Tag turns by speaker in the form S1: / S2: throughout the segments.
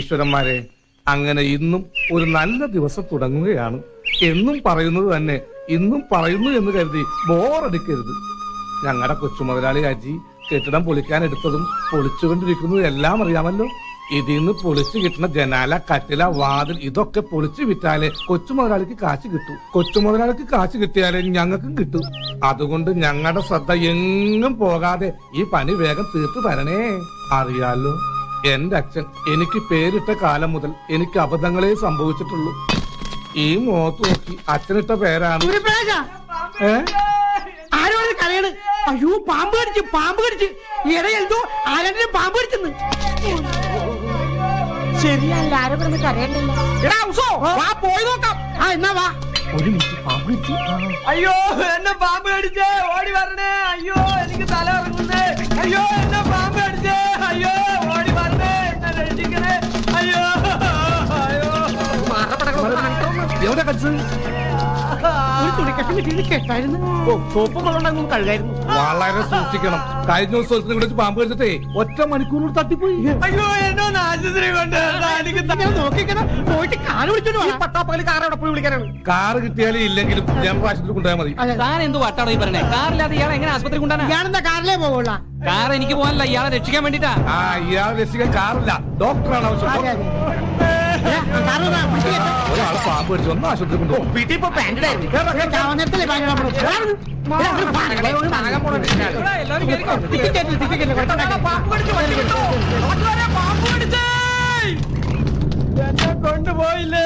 S1: ഈശ്വരന്മാരെ അങ്ങനെ ഇന്നും ഒരു നല്ല ദിവസം തുടങ്ങുകയാണ്. എന്നും പറയുന്നത് തന്നെ ഇന്നും പറയുന്നു എന്ന് കരുതി ബോറടിക്കരുത്. ഞങ്ങളുടെ കൊച്ചുമുതലാളി അജി കെട്ടിടം പൊളിക്കാൻ എടുത്തതും പൊളിച്ചുകൊണ്ടിരിക്കുന്നതും എല്ലാം അറിയാമല്ലോ. ഇതിൽ നിന്ന് പൊളിച്ചു കിട്ടുന്ന ജനാല കട്ടില വാതിൽ ഇതൊക്കെ പൊളിച്ചു വിറ്റാലേ കൊച്ചുമുതലാളിക്ക് കാശ് കിട്ടും. കൊച്ചുമുതലാളിക്ക് കാശ് കിട്ടിയാലേ ഞങ്ങൾക്കും കിട്ടും. അതുകൊണ്ട് ഞങ്ങളുടെ ശ്രദ്ധ എങ്ങും പോകാതെ ഈ പണി വേഗം തീർത്തു തരണേ. അറിയാലോ? എന്റെ അച്ഛൻ എനിക്ക് പേരിട്ട കാലം മുതൽ എനിക്ക് അബദ്ധങ്ങളെ സംഭവിച്ചിട്ടുള്ളൂ. ഈ മുഖത്ത് നോക്കി അച്ഛനിട്ട പേരാണ്. ഏ?
S2: കരയണ്? അയ്യോ പാമ്പ് കടിച്ച് പാമ്പ് കടിച്ച്. ഇടയെന്തോ ആരെങ്കിലും പാമ്പ് കടിച്ചെന്ന്.
S3: ശരിയല്ല ആരും കിടന്ന് കരയണ്ടല്ലോ.
S2: എടാ ഉസോ വാ പോയി നോക്കാം. ആ എന്നാ വാ. ഒരു മിനിറ്റ് പാമ്പ് കടിച്ചു?
S4: അയ്യോ എന്നെ പാമ്പ് കടിച്ചേ ഓടി വരണേ. അയ്യോ എനിക്ക് തല ഇറങ്ങുന്നേ
S1: വളരെ സൂക്ഷിക്കണം കഴിഞ്ഞ ദിവസം ഇവിടെ പാമ്പ് കടിച്ചിട്ടേ ഒറ്റ മണിക്കൂറിൽ തട്ടിപ്പോയി
S4: അയ്യോ എന്നോ കൊണ്ട്
S2: പോയിട്ട്
S4: പട്ടാപ്പകൽ കാർ എവിടെ പോയി വിളിക്കാനാണ്
S1: കാറ് ഇല്ലെങ്കിലും ഞാൻ ആശുപത്രി കൊണ്ടുപോയാൽ മതി.
S5: താൻ എന്ത് വട്ടാണോ ഈ പറഞ്ഞേ കാറില്ലാതെ ഇയാളെ എങ്ങനെ ആശുപത്രി കൊണ്ടാണ്
S2: ഇയാളെന്താ കാറിലേ പോവുള്ള
S5: കാർ എനിക്ക് പോകാനല്ല ഇയാളെ രക്ഷിക്കാൻ വേണ്ടിട്ടാ
S1: ആ ഇയാളെ രക്ഷിക്കാൻ കാറില്ല ഡോക്ടറാണ് ആവശ്യം
S2: കാറ് പിടിച്ച്
S1: ഒന്ന് ആശുപത്രി കൊണ്ടുപോകും
S4: കൊണ്ടുപോയില്ലേ?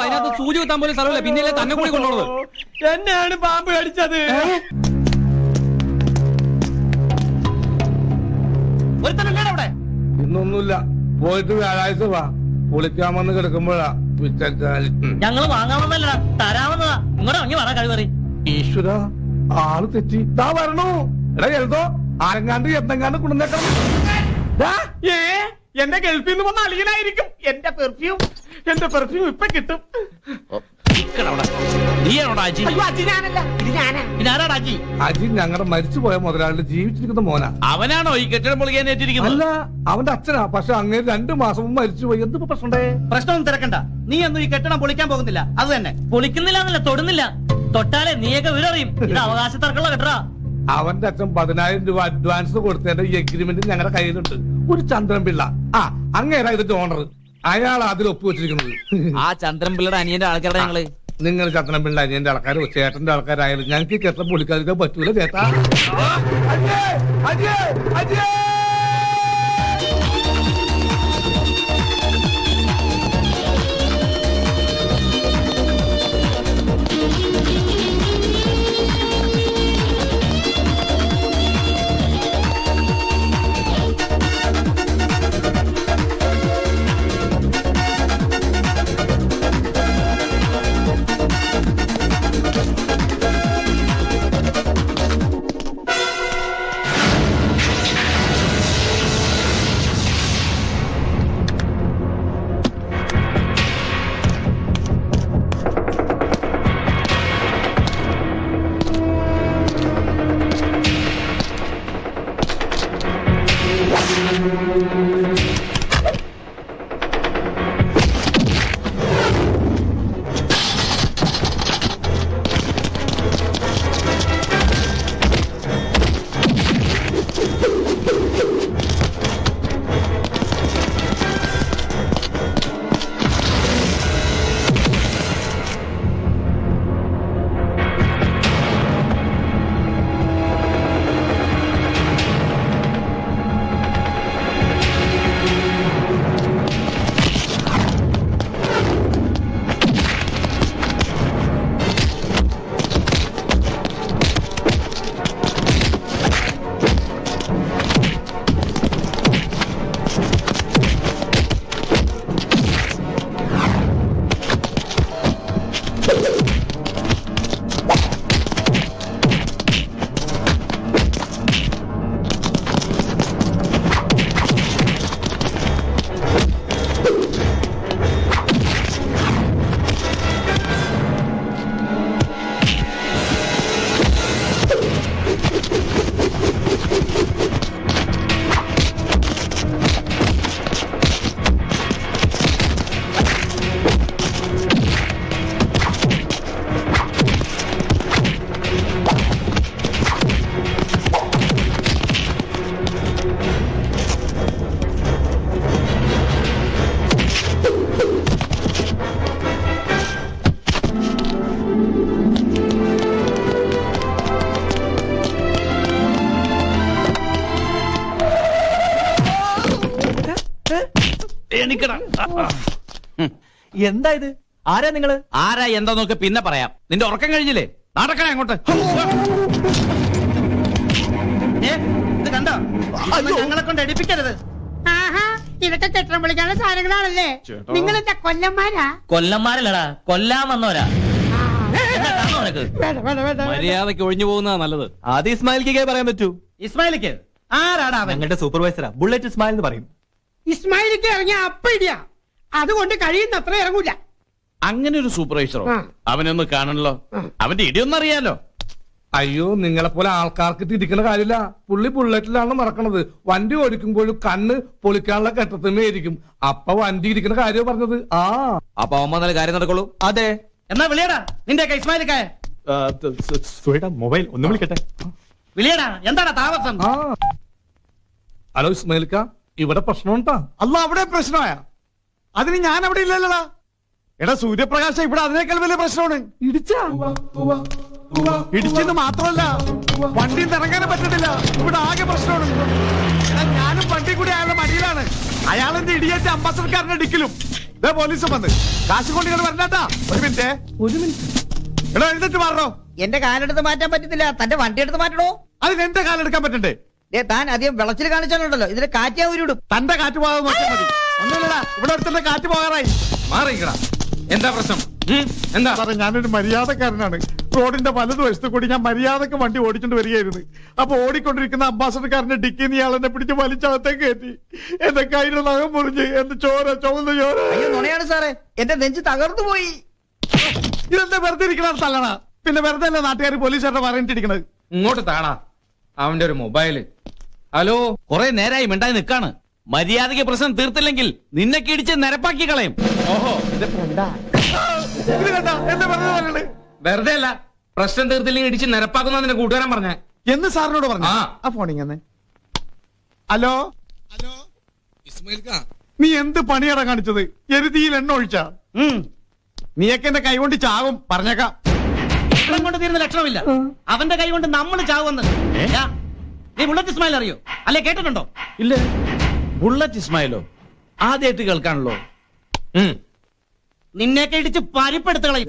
S5: അതിനകത്ത് സൂചി കുത്താൻ പോലും സ്ഥലമില്ല. പിന്നെയല്ലേ തന്നെ കൂടി കൊണ്ടുപോകുന്നത്
S4: എന്നെയാണ് പാമ്പ് കടിച്ചത്.
S1: ഇന്നൊന്നുമില്ല. പോയിട്ട് വ്യാഴാഴ്ച വാ. കുളിക്കാമെന്ന് കിടക്കുമ്പോഴാ.
S4: ഞങ്ങൾ വാങ്ങാമെന്നല്ല തരാമെന്നതാ. ഇങ്ങോട്ട് അങ്ങി പറ കഴിവറി
S1: ഈശ്വര ആൾ തെറ്റി. ദാ വരണു. എടാ എഴുതോ. ആരെങ്ങാണ്ട് എന്തെങ്ങാണ്ട് കുടുന്നേക്കണം
S4: ഏ എന്റെ ഗൾഫിൽ നിന്ന് വന്ന അളിയനായിരിക്കും. എന്റെ പെർഫ്യൂം എന്റെ പെർഫ്യൂം ഇപ്പൊ കിട്ടും.
S5: അജി?
S1: ഞങ്ങളുടെ മരിച്ചുപോയ മുതലാളിയുടെ ജീവിച്ചിരിക്കുന്ന മോനാ.
S5: അവനാണോ ഈ കെട്ടിടം പൊളിക്കാൻ ഏറ്റിരിക്കുന്നത്?
S1: അല്ല അവന്റെ അച്ഛനാ. പക്ഷെ അങ്ങനെ രണ്ടു മാസം മുമ്പ് മരിച്ചുപോയി. എന്ത് പ്രശ്നണ്ടേ
S4: പ്രശ്നമൊന്നും തിരക്കണ്ട. നീ ഒന്നും ഈ കെട്ടിടം പൊളിക്കാൻ പോകുന്നില്ല. അത് തന്നെ. പൊളിക്കുന്നില്ല എന്നല്ല തൊടുന്നില്ല. തൊട്ടാലേ നീയൊക്കെ വിവരറിയും ഇത് അവകാശ തർക്കമുള്ള കെട്ടറ
S1: അവന്റെ അച്ഛൻ പതിനായിരം രൂപ അഡ്വാൻസ് കൊടുത്തതിന്റെ ഈ എഗ്രിമെന്റ് ഞങ്ങളുടെ കയ്യിലുണ്ട്. ഒരു ചന്ദ്രൻ പിള്ള ആ അങ്ങേരാ ഇതിന്റെ ഓണർ അയാൾ അതിൽ ഒപ്പുവെച്ചിരിക്കുന്നത്
S5: ആ ചന്ദ്രൻ പിള്ളയുടെ അനിയന്റെ ആൾക്കാരുടെ ഞങ്ങൾ.
S1: നിങ്ങൾ ചന്ദ്രൻ പിള്ള അനിയന്റെ ആൾക്കാരോ ചേട്ടന്റെ ആൾക്കാരായാലും ഞങ്ങൾക്ക് ചേട്ടൻ കെട്ടം പൊളിക്കാതിരിക്കാൻ പറ്റൂല ചേട്ടാ. Thank
S5: you.
S6: എന്താ ഇത്? ആരാ നിങ്ങൾ?
S5: ആരാ എന്താ നോക്ക് പിന്നെ പറയാം. നിന്റെ ഉറക്കം കഴിഞ്ഞില്ലേ? നടക്കണേ അങ്ങോട്ട്.
S2: ഏ, ഇത് കണ്ടോ? ഇതൊന്നും ഞങ്ങളെ കൊണ്ട് എടുപ്പിക്കരുത്.
S3: ആഹാ ഇതൊക്കെ കെട്ടിടം വിളിക്കാനുള്ള സാധനങ്ങളാണല്ലേ? നിങ്ങൾ എന്താ കൊല്ലന്മാരാ?
S6: കൊല്ലന്മാരല്ലടാ കൊല്ലാൻ വന്നവരാ. എന്താ കാണോ നിനക്ക്?
S3: വേണ്ട വേണ്ട വേണ്ട
S5: മര്യാദയ്ക്ക് ഒഴിഞ്ഞു പോകുന്നതാ നല്ലത്.
S6: അത് ഇസ്മായിലിക്കേ പറയാൻ പറ്റൂ.
S2: ഇസ്മായിലിക്ക് ആരാടാ അവൻ?
S6: ഞങ്ങളുടെ സൂപ്പർവൈസറാ ബുള്ളറ്റ് ഇസ്മായിൽ എന്ന് പറയും.
S2: ഇസ്മായിലിക്ക് ഇറങ്ങിയ അപ്പ ഇടിയാ. അതുകൊണ്ട് കഴിയുന്ന അത്ര ഇറങ്ങൂല.
S5: അങ്ങനെ ഒരു സൂപ്പർവൈസറോ. അവനൊന്ന് കാണണല്ലോ. അവന്റെ ഇടിയൊന്നും അറിയാലോ.
S1: അയ്യോ നിങ്ങളെ പോലെ ആൾക്കാർക്ക് തിരിക്കണ കാര്യമില്ല. പുള്ളി ബുള്ളറ്റിലാണ് മറക്കണത് വണ്ടി ഓടിക്കുമ്പോഴും കണ്ണ് പൊളിക്കാനുള്ള ഘട്ടത്തിമേ ആയിരിക്കും. അപ്പൊ വണ്ടി ഇരിക്കുന്ന കാര്യം പറഞ്ഞത്. ആ.
S5: അപ്പൊ അവൻ വന്നാലേ കാര്യം നടക്കുള്ളൂ.
S6: അതെ.
S2: എന്നാ വിളിയടാ. നിന്റെ
S6: മൊബൈൽ ഒന്ന് വിളിക്കട്ടെ?
S2: വിളിയടാ. എന്താടാ താമസം?
S1: ഹലോ ഇസ്മായിൽക്ക ഇവിടെ പ്രശ്നമുണ്ടാ?
S7: അല്ല അവിടെ പ്രശ്നമായ? അതിന് ഞാൻ അവിടെ ഇല്ലല്ലോടാ. എടാ സൂര്യപ്രകാശം ഇവിടെ അതിനേക്കാൾ വലിയ പ്രശ്നമാണ്.
S1: ഇടിച്ചാ?
S7: ഇടിച്ചെന്ന് മാത്രമല്ല വണ്ടി നിറങ്ങാനും പറ്റത്തില്ല. ഇവിടെ ആകെ പ്രശ്നമാണ്. എടാ ഞാനും വണ്ടി കൂടി അയാളുടെ മടിയിലാണ്. അയാളെന്റെ ഇടിയേറ്റ് അംബാസഡർക്കാരനെ ഇടിക്കലും ഇതേ പോലീസ് വന്ന്. കാശ് കൊണ്ട് ഇങ്ങനെ വരണ്ടാ ഒരു മിനിറ്റ്.
S1: ഒരു മിനിറ്റ്.
S7: എടാ എഴുന്നിട്ട് മാറണോ?
S8: എന്റെ കാലെടുത്ത് മാറ്റാൻ പറ്റത്തില്ല. തന്റെ വണ്ടി എടുത്ത് മാറ്റണോ?
S7: അതിന് എന്റെ കാലെടുക്കാൻ പറ്റണ്ടേ?
S8: ദേ, താൻ അധികം വിളച്ചിൽ കാണിച്ചാലുണ്ടല്ലോ. ഇതിന് കാറ്റാ ഉരുടും
S7: തന്റെ കാറ്റ് പോകാതെ നോക്കിയാൽ മതി. ഒന്നുമില്ലടാ ഇവിടെ അടുത്തന്റെ കാറ്റ് പോകാറായി.
S5: മാറിക്കടാ എന്താ പ്രശ്നം? ഉം? എന്താ?
S7: സാറേ ഞാനൊരു മര്യാദക്കാരനാണ്. റോഡിന്റെ വലതുവശത്ത് കൂടി ഞാൻ മര്യാദയ്ക്ക് വണ്ടി ഓടിച്ചോണ്ട് വരികയായിരുന്നു. അപ്പൊ ഓടിക്കൊണ്ടിരിക്കുന്ന അംബാസഡർക്കാരന്റെ ഡിക്കിന്ന് ഇയാൾ എന്നെ പിടിച്ച് വലിച്ചകത്തേക്ക് കയറ്റി. എന്റെ കയ്യിലുള്ള നഖം മുറിഞ്ഞ് എന്റെ ചോര ചുവന്ന ചോര.
S8: അയ്യോ നുണയാണ് സാറേ. എന്റെ നെഞ്ച് തകർന്നു പോയി.
S7: ഇതെന്താ വെറുതെ ഇരിക്കണ തല്ലണ പിന്നെ വെറുതെ അല്ല നാട്ടുകാർ പോലീസുകാരുടെ പറഞ്ഞിട്ടിരിക്കണത്
S5: ഇങ്ങോട്ട് താടാ. അവന്റെ ഒരു മൊബൈൽ. ഹലോ? കൊറേ നേരായി മിണ്ടായി നിക്കാണ്. മര്യാദയ്ക്ക് പ്രശ്നം തീർത്തില്ലെങ്കിൽ നിന്നെ കിടിച്ച് നിരപ്പാക്കി കളയും. ഓഹോ.
S7: വെറുതെ
S5: അല്ല പ്രശ്നം തീർത്തില്ലെങ്കിൽ ഇടിച്ച് നിരപ്പാക്കുന്ന നിന്റെ കൂട്ടുകാരൻ പറഞ്ഞ.
S7: എന്ന് സാറിനോട് പറഞ്ഞു?
S5: ആ.
S7: ഫോണിങ്ങനെ ഹലോ?
S1: ഹലോ?
S7: നീ എന്ത് പണിയാടാ കാണിച്ചത്? എരുതിയിൽ എണ്ണ ഒഴിച്ച. നീയൊക്കെ എന്റെ കൈ കൊണ്ട് ചാവും. പറഞ്ഞേക്കാം.
S2: കൊണ്ട് തീരുന്ന ലക്ഷണമില്ല. അവന്റെ കൈ കൊണ്ട് നമ്മൾ ചാവുമെന്ന്. യാ, നീ ബുള്ളറ്റ് ഇസ്മായിൽ അറിയോ? അല്ലെ കേട്ടിട്ടുണ്ടോ?
S5: ഇല്ല. ബുള്ളറ്റ് ഇസ്മായിലോ ആദ്യമായിട്ട് കേൾക്കാണല്ലോ.
S2: നിന്നെയൊക്കെ ഇടിച്ച് പരിപ്പെടുത്ത് കളയും.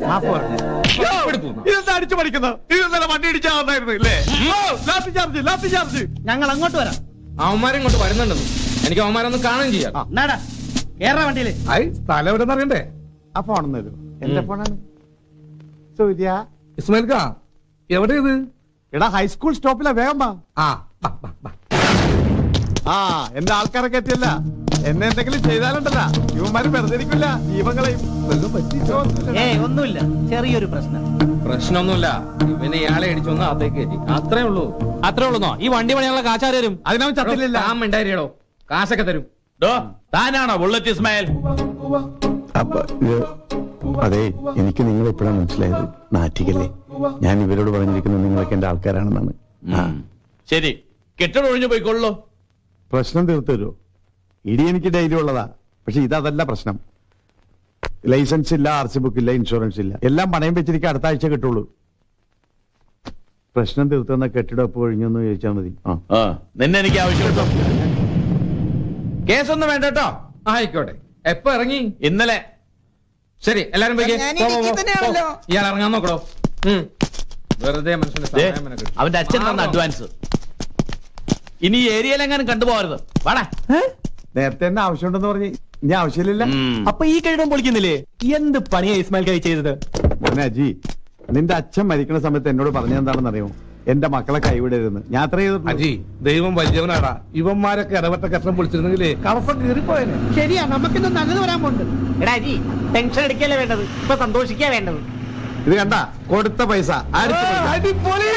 S7: ഇതെന്താ അടിച്ചു പഠിക്കുന്നത് ഇതെന്താ വണ്ടി ഇടിച്ചാ വന്നായിരുന്നു ഇല്ലേ? ഓ, ലാത്തി ചാർജ് ലാത്തി ചാർജ്
S2: ഞങ്ങൾ അങ്ങോട്ട് വരാം.
S5: അവന്മാരെ ഇങ്ങോട്ട് വരുന്നുണ്ടെന്ന്. എനിക്ക് അവന്മാരൊന്ന് കാണുകയും ചെയ്യാം.
S2: എന്നാടാ കേരള വണ്ടിയിൽ.
S1: ഐ സ്ഥലം എവിടെ അറിയണ്ടേ?
S7: ആ ഫോണെന്ന് വരും എന്റെ ഫോണാണ് സൂര്യ
S1: കാ എവിടെ ഇത്?
S7: എടാ ഹൈസ്കൂൾ സ്റ്റോപ്പിലാ വേഗം വാ.
S1: ആ.
S7: ആ എന്റെ ആൾക്കാരൊക്കെ എത്തിയല്ല എന്നെ എന്തെങ്കിലും ചെയ്താലുണ്ടല്ല. ഇവന്മാര് വെറുതെ ഇരിക്കില്ല ജീവങ്ങളെയും വല്ലതും പറ്റിച്ചോ?
S2: ഏയ് ഒന്നുമില്ല. ചെറിയൊരു പ്രശ്നം.
S5: പ്രശ്നമൊന്നുമില്ല. ഇവനെ ഇയാളെ അടിച്ചൊന്ന് അകത്തേക്ക് കയറ്റി. അത്രേ ഉള്ളൂ.
S6: അത്രേ ഉള്ളൂന്നോ? ഈ വണ്ടി പണിയുള്ള കാശാര് തരും
S7: അതിനവൻ ചത്തില്ല.
S5: ആ മിണ്ടായിരിക്കടോ കാശൊക്കെ തരും. ഡോ താനാണോ ബുള്ളറ്റ് ഇസ്മായിൽ
S9: അപ്പൊ അതെ എനിക്ക് നിങ്ങൾ എപ്പോഴാണ് മനസ്സിലായത്. നാറ്റിക്കല്ലേ. ഞാൻ ഇവരോട് പറഞ്ഞിരിക്കുന്നത് നിങ്ങളൊക്കെ എന്റെ ആൾക്കാരാണെന്നാണ്.
S5: ശരി. കെട്ടിടം ഒഴിഞ്ഞു പോയിക്കൊള്ളോ.
S7: പ്രശ്നം തീർത്തു തരുമോ ഇടി എനിക്ക് ഡെയിലി ഉള്ളതാ. പക്ഷെ ഇതല്ല പ്രശ്നം. ലൈസൻസ് ഇല്ല ആർ സി ബുക്ക് ഇല്ല ഇൻഷുറൻസ് ഇല്ല. എല്ലാം പണയം വെച്ചിരിക്കും അടുത്ത ആഴ്ച കിട്ടുള്ളൂ. പ്രശ്നം തീർത്തുന്ന കെട്ടിടം എപ്പോ ഒഴിഞ്ഞെന്ന് ചോദിച്ചാൽ മതി. ആ.
S5: നിന്നെ എനിക്ക് ആവശ്യമുണ്ടോ കേസൊന്നും വേണ്ട കേട്ടോ. ആയിക്കോട്ടെ. എപ്പോ ഇറങ്ങി? ഇന്നലെ. ശരി എല്ലാരും പോയി
S8: ഞാൻ തന്നെയാണല്ലോ.
S5: ഇയാൾ ഇറങ്ങാൻ നോക്കണോ വെറുതെ മനുഷ്യന്റെ സമയം. അവന്റെ അച്ഛൻ തന്ന അഡ്വാൻസ് ഇനി ഈ ഏരിയയിലെങ്ങാനും കണ്ടുപോകരുത്. വേണേ
S7: നേരത്തെ തന്നെ ആവശ്യമുണ്ടെന്ന് പറഞ്ഞ്? ഇനി ആവശ്യമില്ല
S6: അപ്പൊ ഈ കെട്ടിടം പൊളിക്കുന്നില്ലേ? എന്ത് പണിയാ ഇസ്മായിൽ കൈ ചെയ്തത്?
S7: മോനെ അജി നിന്റെ അച്ഛൻ മരിക്കുന്ന സമയത്ത് എന്നോട് പറഞ്ഞെന്താണെന്ന് അറിയുമോ എന്റെ മക്കളെ കൈവിടരുന്ന് യാത്ര ചെയ്തിട്ടുണ്ട്
S1: അജി ദൈവം വലിയവനാടാ. ഇവന്മാരൊക്കെ ഇടവട്ട കഷ്ണം പൊളിച്ചിരുന്നെങ്കിലേ കവസം കീറിപ്പോയനെ
S2: ശരിയാ നമുക്കിന്ന് നല്ലത് വരാൻ പോണ്ട്.
S8: എടാ അജി ടെൻഷൻ അടിക്കല്ലേ വേണ്ടത്? ഇപ്പൊ സന്തോഷിക്കാ വേണ്ടത്.
S7: ഇത് കണ്ട? കൊടുത്ത പൈസ?
S1: അടിപൊളി!